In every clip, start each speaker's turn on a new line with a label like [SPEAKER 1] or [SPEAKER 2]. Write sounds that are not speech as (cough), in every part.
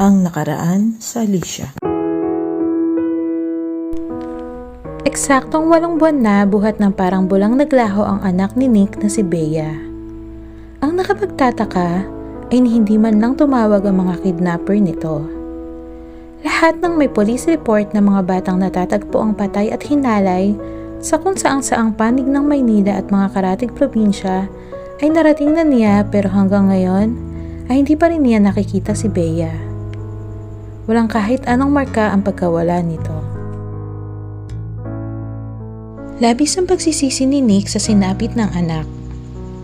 [SPEAKER 1] Ang nakaraan sa Alicia.
[SPEAKER 2] Eksaktong walong buwan na buhat ng parang bulang naglaho ang anak ni Nick na si Bea. Ang nakapagtataka ay hindi man lang tumawag ang mga kidnapper nito. Lahat ng may police report na mga batang natatagpo ang patay at hinalay sa kung saang saang panig ng Maynila at mga karatig probinsya ay narating na niya pero hanggang ngayon ay hindi pa rin niya nakikita si Bea. Walang kahit anong marka ang pagkawala nito. Labis ang pagsisisi ni Nick sa sinapit ng anak.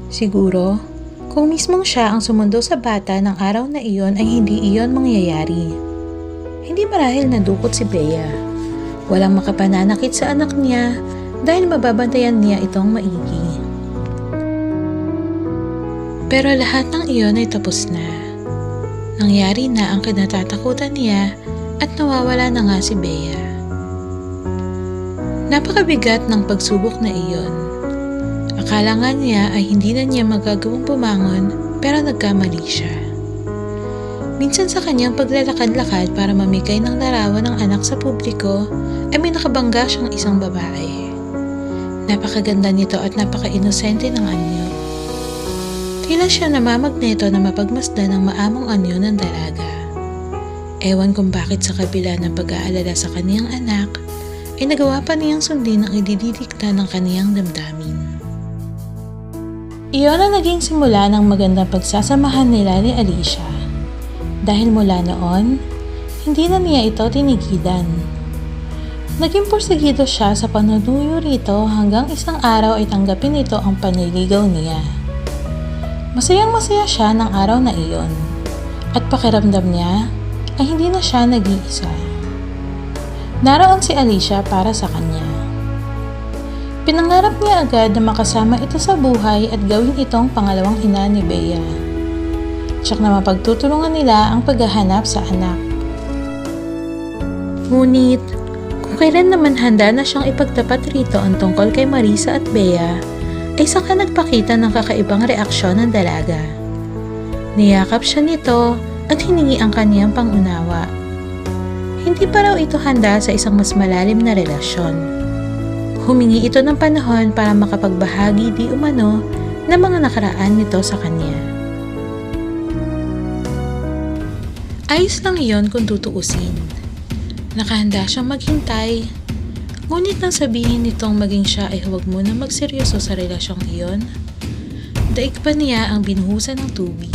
[SPEAKER 2] Siguro, kung mismong siya ang sumundo sa bata ng araw na iyon ay hindi iyon mangyayari. Hindi marahil nadukot si Bea. Walang makapananakit sa anak niya dahil mababantayan niya itong maigi. Pero lahat ng iyon ay tapos na. Nangyari na ang kinatatakutan niya at nawawala na nga si Bea. Napakabigat ng pagsubok na iyon. Akala nga niya ay hindi na niya magagawang bumangon pero nagkamali siya. Minsan sa kanyang paglalakad-lakad para mamigay ng larawan ng anak sa publiko ay may nakabangga siyang isang babae. Napakaganda nito at napaka-inosente ng anyo. Tila siya namamagneto na mapagmasdan ng maamong anyo ng dalaga. Ewan kung bakit sa kabila ng pag-aalala sa kaniyang anak, ay nagawa pa niyang sundin ang idididikta ng kaniyang damdamin. Iyon ang naging simula ng magandang pagsasamahan nila ni Alicia. Dahil mula noon, hindi na niya ito tinigilan. Naging porsigido siya sa panunuyo rito hanggang isang araw ay tanggapin ito ang panliligaw niya. Masayang masaya siya ng araw na iyon at pakiramdam niya ay hindi na siya nag-iisa. Naroon si Alicia para sa kanya. Pinangarap niya agad na makasama ito sa buhay at gawin itong pangalawang ina ni Bea. Tsak na mapagtutulungan nila ang paghahanap sa anak. Ngunit, kung kailan naman handa na siyang ipagtapat rito ang tungkol kay Marisa at Bea, ay saka nagpakita ng kakaibang reaksyon ng dalaga. Niyakap siya nito at hiningi ang kaniyang pangunawa. Hindi pa raw ito handa sa isang mas malalim na relasyon. Humingi ito ng panahon para makapagbahagi di umano ng mga nakaraan nito sa kanya. Ayos lang iyon kung tutuusin. Nakahanda siyang maghintay. Ngunit nang sabihin nitong maging siya ay huwag muna magseryoso sa relasyong iyon, daig pa niya ang binuhusan ng tubig.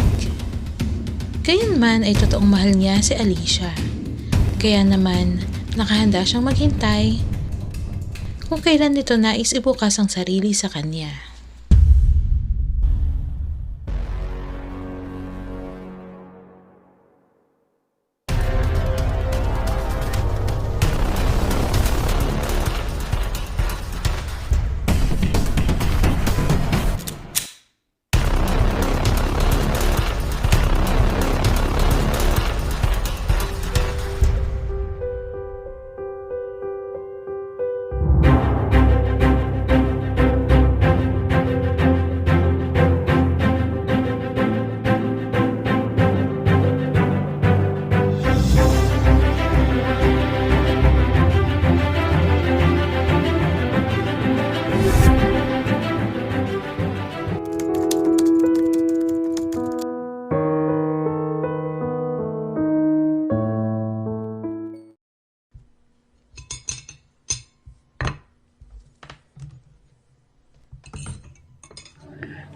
[SPEAKER 2] Gayunman ay totoong mahal niya si Alicia. Kaya naman, nakahanda siyang maghintay kung kailan nito nais ibukas ang sarili sa kanya.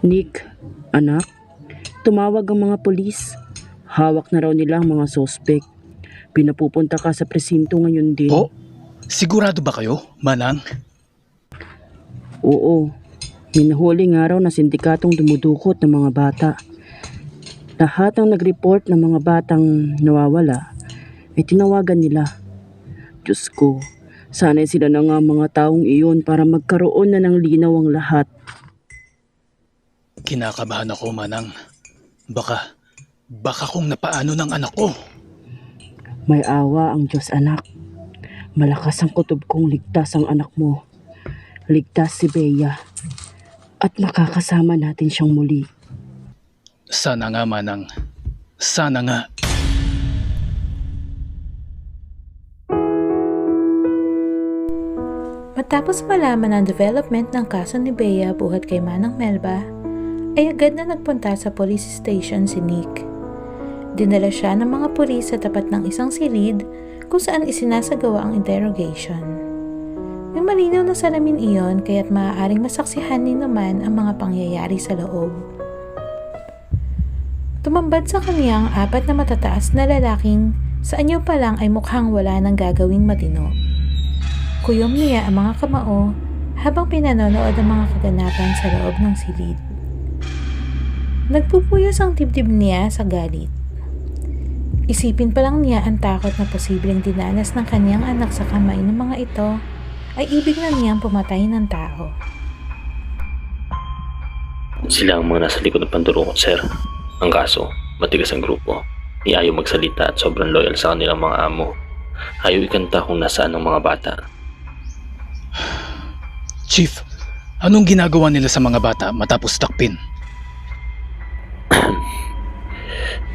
[SPEAKER 3] Nick, anak, tumawag ang mga polis. Hawak na raw nila ang mga sospek. Pinapupunta ka sa presinto ngayon din.
[SPEAKER 4] Po? Sigurado ba kayo, Manang?
[SPEAKER 3] Oo. Minahuli nga raw na sindikatong dumudukot ng mga bata. Lahat ang nag-report ng mga batang nawawala ay tinawagan nila. Diyos ko, sana'y sila na nga mga taong iyon para magkaroon na ng linaw ang lahat.
[SPEAKER 4] Kinakabahan ako, Manang. Baka, baka kung napaano ng anak ko.
[SPEAKER 3] May awa ang Diyos, anak. Malakas ang kutob kong ligtas ang anak mo. Ligtas si Bea. At makakasama natin siyang muli.
[SPEAKER 4] Sana nga, Manang. Sana nga.
[SPEAKER 2] Matapos malaman ang development ng kaso ni Bea buhat kay Manang Melba, ay agad na nagpunta sa police station si Nick. Dinala siya ng mga pulis sa tapat ng isang silid kung saan isinasagawa ang interrogation. May malinaw na salamin iyon kaya't maaaring masaksihan ni naman ang mga pangyayari sa loob. Tumambad sa kaniyang apat na matataas na lalaking sa anyo pa lang ay mukhang wala nang gagawing matino. Kuyom niya ang mga kamao habang pinanonood ang mga kaganapan sa loob ng silid. Nagpupuyos ang dibdib niya sa galit. Isipin pa lang niya ang takot na posibleng dinanas ng kanyang anak sa kamay ng mga ito ay ibig na niyang pumatay ng tao.
[SPEAKER 5] Sila ang mga nasa likod ng pandurukot, sir. Ang kaso, matigas ang grupo. Ni ayaw magsalita at sobrang loyal sa kanilang mga amo. Ayaw ikanta kung nasaan ang mga bata.
[SPEAKER 4] Chief, anong ginagawa nila sa mga bata matapos takpin?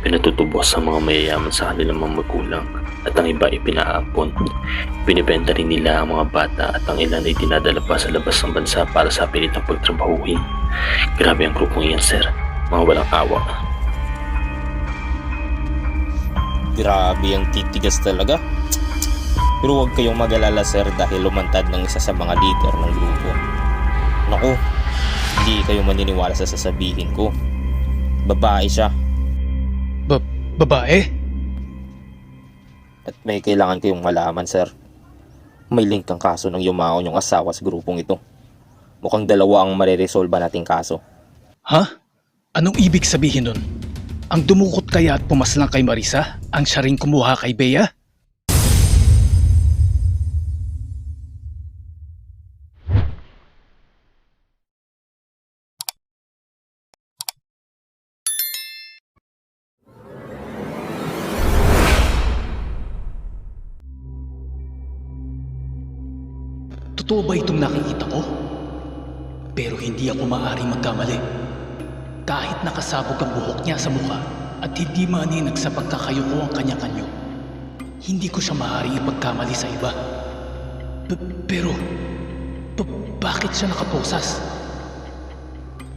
[SPEAKER 5] Pinatutubos sa mga mayayaman sa kanilang mga magulang at ang iba ay pinaampon. Binibenta rin nila ang mga bata at ang ilan ay dinadala pa sa labas ng bansa para sa pilitang pagtrabahuhin. Grabe ang grupong iyan, sir. Mga walang awa.
[SPEAKER 6] Grabe ang titigas talaga. Pero huwag kayong mag-alala sir dahil lumantad ng isa sa mga leader ng grupo. Naku, hindi kayo maniniwala sa sasabihin ko. Babae siya
[SPEAKER 4] babae?
[SPEAKER 6] at may kailangan kayong malaman sir. May link ang kaso ng yumaon yung asawa sa grupong ito. Mukhang dalawa ang mareresolba nating kaso.
[SPEAKER 4] Ha? Anong ibig sabihin nun? Ang dumukot kaya at pumaslang kay Marisa ang siya rin kumuha kay Bea? Totoo ba itong nakikita ko? Pero hindi ako maaaring magkamali. Kahit nakasabog ang buhok niya sa mukha at hindi maninag sa pagkakayuko ang kanya-kanyo, hindi ko siya maaaring ipagkamali sa iba. P- pero, b- bakit siya nakaposas?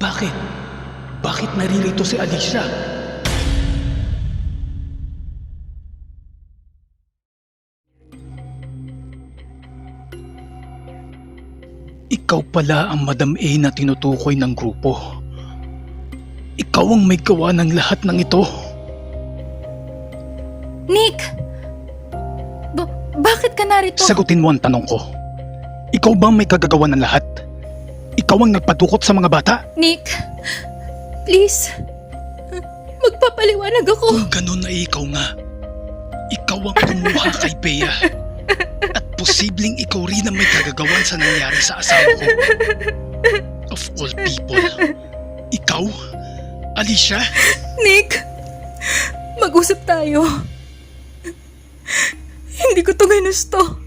[SPEAKER 4] Bakit? Bakit naririto si Alicia? Ikaw pala ang Madam A na tinutukoy ng grupo. Ikaw ang may gawa ng lahat ng ito.
[SPEAKER 7] Nick! Ba- bakit ka narito?
[SPEAKER 4] Sagutin mo ang tanong ko. Ikaw ba ang may kagagawa ng lahat? Ikaw ang nagpadukot sa mga bata?
[SPEAKER 7] Nick! Please! Magpapaliwanag ako!
[SPEAKER 4] Kung ganun ay ikaw nga. Ikaw ang kumuha kay Bea. At (laughs) posibleng ikaw rin ang may kagagawan sa nangyari sa asawa ko. Of all people. Ikaw? Alicia?
[SPEAKER 7] Nick! Mag-usap tayo. Hindi ko to ginusto.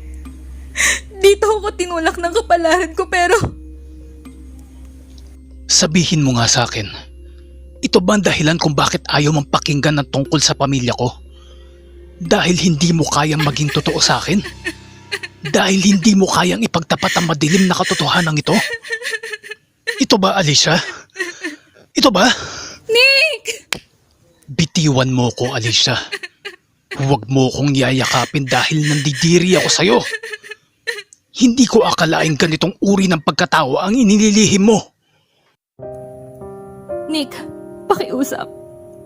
[SPEAKER 7] Dito ako tinulak ng kapalaran ko pero
[SPEAKER 4] Sabihin mo nga sa akin. Ito ba ang dahilan kung bakit ayaw mong pakinggan ng tungkol sa pamilya ko? Dahil hindi mo kayang maging totoo sa akin? Dahil hindi mo kayang ipagtapat ang madilim na katotohanan ito? Ito ba, Alicia? Ito ba?
[SPEAKER 7] Nick!
[SPEAKER 4] Bitiwan mo ko, Alicia. Huwag mo kong yayakapin dahil nandidiri ako sa'yo. Hindi ko akalain ganitong uri ng pagkatao ang inililihim mo.
[SPEAKER 7] Nick, pakiusap.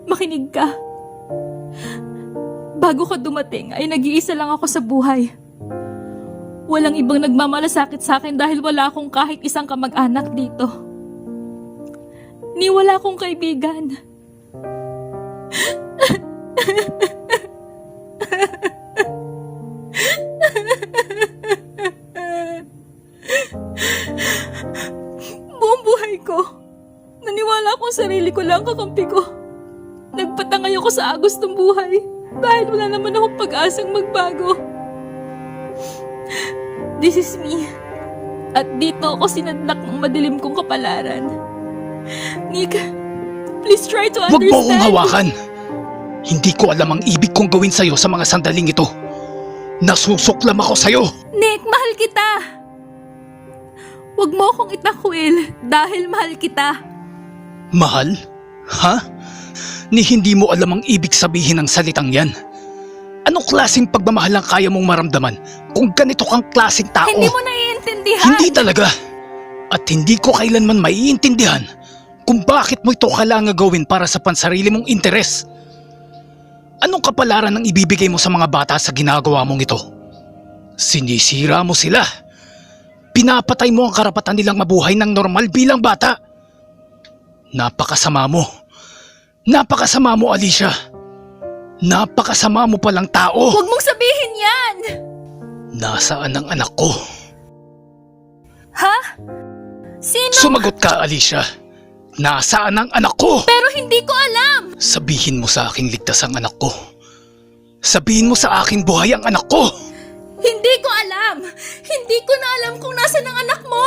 [SPEAKER 7] Makinig ka. Bago ka dumating ay nag-iisa lang ako sa buhay. Walang ibang nagmamalasakit sa akin dahil wala akong kahit isang kamag-anak dito. Ni wala akong kaibigan. Buong buhay ko, naniwala akong sarili ko lang kakampi ko. Nagpatangay ako sa agos ng buhay dahil wala naman akong pag-asang magbago. This is me. At dito ako sinadlak ng madilim kong kapalaran. Nick, please try to
[SPEAKER 4] Huwag
[SPEAKER 7] understand.
[SPEAKER 4] mo akong hawakan. Hindi ko alam ang ibig kong gawin sa'yo sa mga sandaling ito. Nasusuklam ako sa'yo.
[SPEAKER 7] Nick, mahal kita. Huwag mo akong itakwil dahil mahal kita.
[SPEAKER 4] Mahal? Ha? Ni hindi mo alam ang ibig sabihin ng salitang yan. Anong klaseng pagmamahal ang kaya mong maramdaman kung ganito kang klaseng tao?
[SPEAKER 7] Hindi mo naiintindihan.
[SPEAKER 4] Hindi talaga. At hindi ko kailanman maiintindihan kung bakit mo ito kailangan gawin para sa pansarili mong interes. Anong kapalaran ang ibibigay mo sa mga bata sa ginagawa mong ito? Sinisira mo sila. Pinapatay mo ang karapatan nilang mabuhay ng normal bilang bata. Napakasama mo. Napakasama mo, Alicia. Napakasama mo palang tao.
[SPEAKER 7] Huwag mong sabihin yan!
[SPEAKER 4] Nasaan ang anak ko?
[SPEAKER 7] Ha? Sino?
[SPEAKER 4] Sumagot ka, Alicia. Nasaan ang anak ko?
[SPEAKER 7] Pero hindi ko alam!
[SPEAKER 4] Sabihin mo sa aking ligtas ang anak ko. Sabihin mo sa aking buhay ang anak ko.
[SPEAKER 7] Hindi ko alam! Hindi ko na alam kung nasan ang anak mo!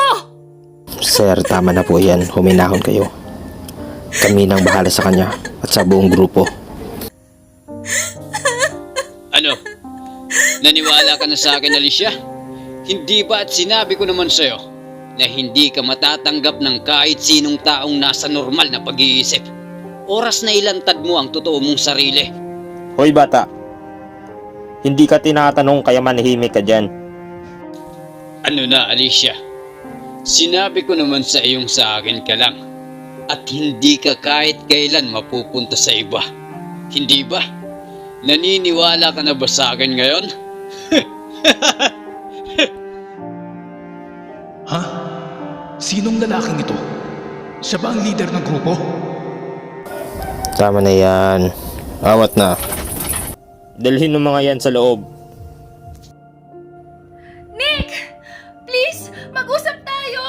[SPEAKER 6] Sir, tama na po yan. Huminahon kayo. Kami nang bahala sa kanya at sa buong grupo.
[SPEAKER 8] Naniwala ka na sa akin, Alicia? Hindi ba at sinabi ko naman sa'yo na hindi ka matatanggap ng kahit sinong taong nasa normal na pag-iisip? Oras na ilantad mo ang totoo mong sarili.
[SPEAKER 6] Hoy bata, hindi ka tinatanong kaya manahimik ka dyan.
[SPEAKER 8] Ano na, Alicia? Sinabi ko naman sa iyong sa akin ka lang. At hindi ka kahit kailan mapupunta sa iba. Hindi ba? Naniniwala ka na ba sa akin ngayon? (laughs)
[SPEAKER 4] Ha? Sinong lalaking ito? Siya ba ang leader ng grupo?
[SPEAKER 6] Tama na yan. Awat na. Dalhin ng mga yan sa loob.
[SPEAKER 7] Nick! Please, mag-usap tayo!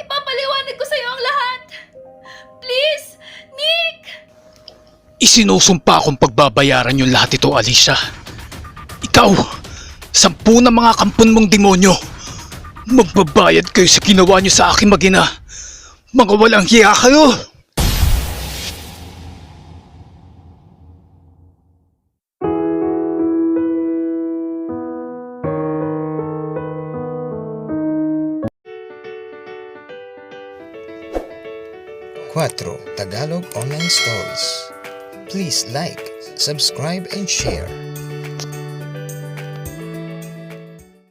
[SPEAKER 7] Ipapaliwanag ko sa'yo ang lahat! Please! Nick!
[SPEAKER 4] Isinusumpa kong pagbabayaran yung lahat ito, Alicia. Ikaw, sampu na mga kampon mong demonyo. Magbabayad kayo sa ginawa niyo sa akin magina. Mga walang hiya kayo.
[SPEAKER 9] Quattro Tagalog Online Stories. Please like, subscribe, and share.